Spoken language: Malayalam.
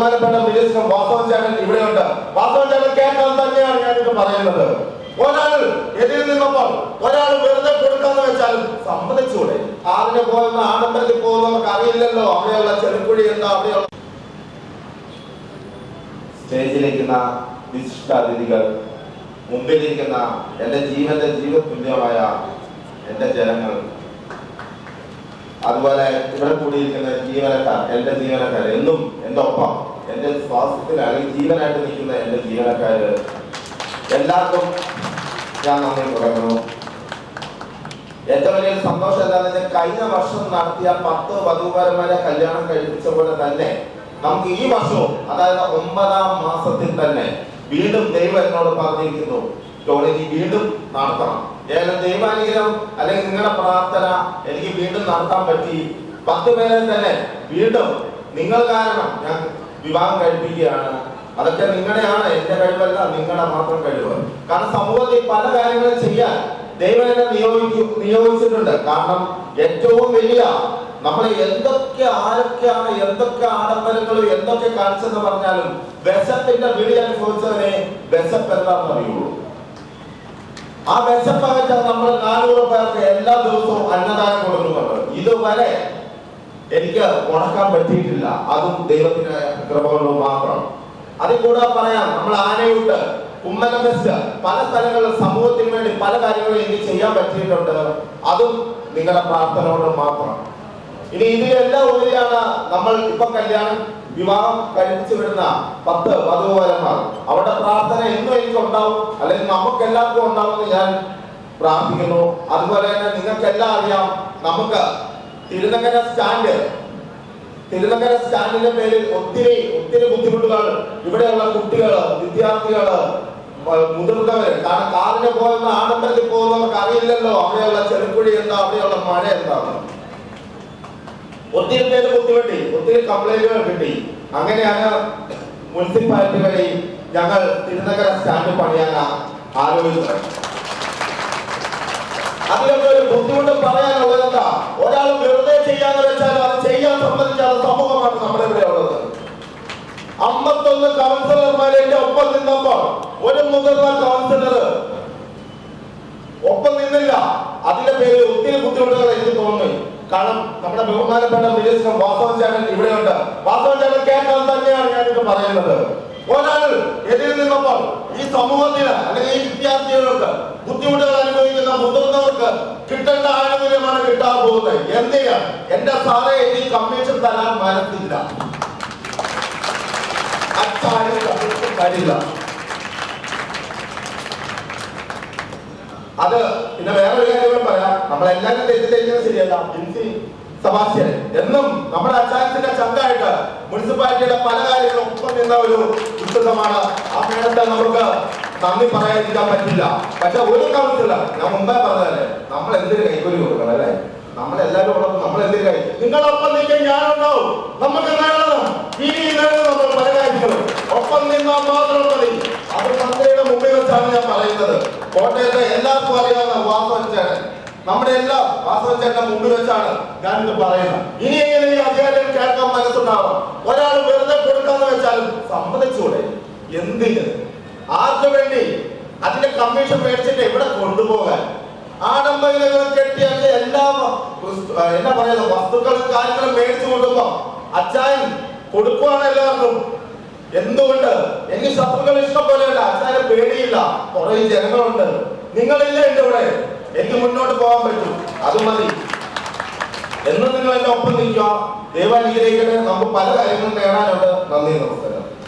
ബഹുമാനപ്പെട്ട മിനിസ്റ്റർ വാസവൻ ചാനൽ ഇവിടെയുണ്ട്. വാസവൻ ചാനൽ കേൾക്കാൻ തന്നെയാണ് ഞാനിത് പറയുന്നത്. ഒരാൾ എതിരിൽ നിന്നപ്പോൾ ഒരാൾ വെറുതെ കൊടുക്കാന്ന് വെച്ചാൽ സമ്മതിച്ചൂടെ? ആടിന് പോകുന്ന ആഡംബരത്തിൽ പോകുന്നവർക്ക് അറിയില്ലല്ലോ. അവിടെയുള്ള ചെറുക്കുഴി എന്താ? അവിടെയുള്ള സ്റ്റേജിലിരിക്കുന്ന വിശിഷ്ട അതിഥികൾ മുമ്പിലിരിക്കുന്ന എന്റെ ജീവന്റെ ജീവ തുല്യമായ എന്റെ ജനങ്ങൾ അതുപോലെ ഇവിടെ കൂടിയിരിക്കുന്ന ജീവനക്കാർ എന്റെ ജീവനക്കാർ എന്നും എന്റെ ഒപ്പം. എന്റെ ശ്വാസത്തിൽ അല്ലെങ്കിൽ ജീവനായിട്ട് നിൽക്കുന്ന എന്റെ ജീവനക്കാര് എല്ലാവർക്കും ഞാൻ നന്ദി തുടങ്ങുന്നു ഏറ്റവും വലിയ സന്തോഷം എന്താണെന്ന് വെച്ചാൽ കഴിഞ്ഞ വർഷം നടത്തിയ പത്ത് വധുവരന്മാരെ കല്യാണം കഴിപ്പിച്ച പോലെ തന്നെ നമുക്ക് ഈ വർഷവും അതായത് ഒമ്പതാം മാസത്തിൽ തന്നെ വീണ്ടും ദൈവം എന്നോട് പറഞ്ഞിരിക്കുന്നു ടോണി വീണ്ടും നടത്തണം. ഏതായാലും ദൈവാനുഗ്രഹം അല്ലെങ്കിൽ നിങ്ങളുടെ പ്രാർത്ഥന എനിക്ക് വീണ്ടും നടത്താൻ പറ്റി. പത്ത് പേരെ തന്നെ വീണ്ടും നിങ്ങൾ കാരണം ഞാൻ വിവാഹം കഴിപ്പിക്കുകയാണ്. അതൊക്കെ നിങ്ങളുടെയാണ്. എന്റെ കഴിവല്ല നിങ്ങളുടെ മാത്രം കഴിവ്. കാരണം സമൂഹത്തിൽ പല കാര്യങ്ങളും ചെയ്യാൻ ദൈവം എന്നെ നിയോഗിക്കു നിയോഗിച്ചിട്ടുണ്ട്. കാരണം ഏറ്റവും വലിയ നമ്മൾ എന്തൊക്കെ ആരൊക്കെയാണ് എന്തൊക്കെ ആഡംബരങ്ങളും എന്തൊക്കെ കാണിച്ചെന്ന് പറഞ്ഞാലും വിശപ്പിന്റെ വിളി അനുഭവിച്ചവനെ വിശപ്പ് എന്താണെന്ന് അറിയുള്ളൂ. ആ വിശപ്പകറ്റ നമ്മൾ നാനൂറ് പേർക്ക് എല്ലാ ദിവസവും അന്നദാനം കൊടുക്കുന്നുണ്ട്. ഇതുവരെ എനിക്ക് ഉണക്കാൻ പറ്റിയിട്ടില്ല. അതും ദൈവത്തിന്റെ കൃപ മാത്രം. അതിൽ കൂടെ പറയാം നമ്മൾ ആനയുണ്ട് കുമ്മനം പല സ്ഥലങ്ങളിലും സമൂഹത്തിന് വേണ്ടി പല കാര്യങ്ങളും എനിക്ക് ചെയ്യാൻ പറ്റിയിട്ടുണ്ട്. അതും നിങ്ങളുടെ പ്രാർത്ഥന കൊണ്ട് മാത്രം. ഇനി ഇതിലെല്ലാം ഉപരിയാണ് നമ്മൾ ഇപ്പൊ കല്യാണം വിവാഹം കഴിപ്പിച്ചു വിടുന്ന പത്ത് വധുവരന്മാർ അവരുടെ പ്രാർത്ഥന എന്നും എനിക്ക് ഉണ്ടാവും അല്ലെങ്കിൽ നമുക്ക് എല്ലാവർക്കും ഉണ്ടാവും ഞാൻ പ്രാർത്ഥിക്കുന്നു. അതുപോലെ തന്നെ നിങ്ങൾക്ക് എല്ലാം അറിയാം നമുക്ക് തിരുനഗര സ്റ്റാൻഡ് തിരുനഗര സ്റ്റാൻഡിന്റെ പേരിൽ ഒത്തിരി ഒത്തിരി ബുദ്ധിമുട്ടുകൾ. ഇവിടെയുള്ള കുട്ടികൾ വിദ്യാർത്ഥികൾ മുതിർന്നവർ കാരണം കാറിന് പോകുന്ന ആഡംബരത്തിൽ പോകുന്നവർക്ക് അറിയില്ലല്ലോ. അവിടെയുള്ള ചെറുപ്പുഴി എന്താ? അവിടെയുള്ള മഴ എന്താണ് ഒത്തിരി പേര് ബുദ്ധിമുട്ടി. ഒത്തിരി കംപ്ലൈന്റുകൾ കിട്ടി. അങ്ങനെയാണ് മുനിസിപ്പാലിറ്റി വഴി ഞങ്ങൾ തിരുനഗര സ്റ്റാൻഡ് പണിയാൻ ആലോചിച്ചത് അതിലൊക്കെ ഒരു ബുദ്ധിമുട്ട് പറയാനുള്ളത് എന്താ ഒരാൾ വെറുതെ ചെയ്യാന്ന് വെച്ചാൽ അത് ചെയ്യാൻ സംബന്ധിച്ചാൽ സമൂഹമാണ് നമ്മുടെ ഇവിടെ ഉള്ളത്. അമ്പത്തൊന്ന് കൗൺസിലർമാർ എന്റെ ഒപ്പം നിന്നപ്പോൾ ഒരു മുതിർന്ന കൗൺസിലർ ഒപ്പം നിന്നില്ല. അതിന്റെ പേരിൽ ഒത്തിരി ബുദ്ധിമുട്ടുകൾ എനിക്ക് തോന്നി കാരണം നമ്മുടെ ബഹുമാനപ്പെട്ട മിനിസ്റ്റർ വാസവൻ ചാനൽ ഇവിടെയുണ്ട്. വാസവൻ ചാനൽ കേൾക്കാൻ തന്നെയാണ് ഞാനിത് പറയുന്നത്. ഒരാൾ എതിരിൽ നിന്നപ്പോൾ ഈ സമൂഹത്തിന് അല്ലെങ്കിൽ ഈ വിദ്യാർത്ഥികൾക്ക് ബുദ്ധിമുട്ടുകൾ കിട്ടേണ്ട ആനുകൂല്യമാണ് കിട്ടാൻ പോകുന്നത്. എന്ത് ചെയ്യാൻ എന്റെ സാറേ ഈ കമ്മീഷൻ തരാൻ മനസ്സില്ല. അച്ചാരും കമ്മീഷൻ അത് പിന്നെ വേറൊരു കാര്യം പറയാം. നമ്മളെല്ലാവരും തെറ്റിദ്ധരിക്കുന്നത് ശരിയല്ല. ജിൻസി എന്നും നമ്മുടെ അച്ചായത്തിന്റെ ചങ്കായിട്ട് മുനിസിപ്പാലിറ്റിയുടെ പല കാര്യങ്ങളും ഒപ്പം നിന്ന ഒരു പുസ്തകമാണ് ആ മേഡത്തെ നമുക്ക് നന്ദി പറയാതിരിക്കാൻ പറ്റില്ല. പക്ഷെ ഒരു കൗൺസിലർ ഞാൻ മുമ്പേ പറഞ്ഞതല്ലേ നമ്മൾ എന്തിനു കൈക്കൂലി കൊടുക്കണം അല്ലേ? നമ്മളെല്ലാവരും ഉള്ളത് നമ്മൾ എന്തിനു കൈ നിങ്ങളൊപ്പം നിൽക്കാൻ ഞാനുണ്ടാവും. നമുക്ക് നേടണം ഇനി നമ്മൾ പല കാര്യങ്ങളും ഒപ്പം നിന്നാൽ മാത്രം മതി. അത് മന്ത്രിയുടെ മുമ്പിൽ വെച്ചാണ് ഞാൻ പറയുന്നത്. കോട്ടയത്തെ എല്ലാവർക്കും അറിയാവുന്ന വാസവൻ ചേട്ടൻ. നമ്മുടെ എല്ലാം വാസവൻ ചേട്ടൻ മുമ്പിൽ വെച്ചാണ് ഞാൻ ഇത് പറയുന്നത്. ഇനി എങ്ങനെ അധികാരം കേൾക്കാൻ മനസ്സുണ്ടാവും ഒരാൾ വെറുതെ കൊടുക്കാന്ന് വെച്ചാൽ സമ്മതിച്ചൂടെ? എന്തിന്? ആർക്ക് വേണ്ടി? അതിന്റെ കമ്മീഷൻ മേടിച്ചിട്ട് എവിടെ കൊണ്ടുപോകാൻ? ആഡംബരങ്ങൾ കെട്ടിയാൽ എല്ലാ വസ്തു- ആ, എന്നാ പറയുന്നത് വസ്തുക്കളും കാര്യങ്ങളും മേടിച്ചു കൊണ്ടുപോ അച്ചായൻ കൊടുക്കുവാണ് എല്ലാവർക്കും. എന്തുകൊണ്ട്? എനിക്ക് ശത്രുക്കൾ ഇഷ്ടം പോലെയുണ്ട് അച്ഛനെ പേടിയില്ല. കുറെ ജനങ്ങളുണ്ട്. നിങ്ങളില്ല എന്റെ ഇവിടെ എനിക്ക് മുന്നോട്ട് പോകാൻ പറ്റും. അത് മതി. എന്നും നിങ്ങൾ എന്റെ ഒപ്പം നിൽക്കുക. ദൈവാനുഗ്രഹിക്കട്ടെ. നമുക്ക് പല കാര്യങ്ങളും നേടാനുണ്ട്. നന്ദി നമസ്കാരം.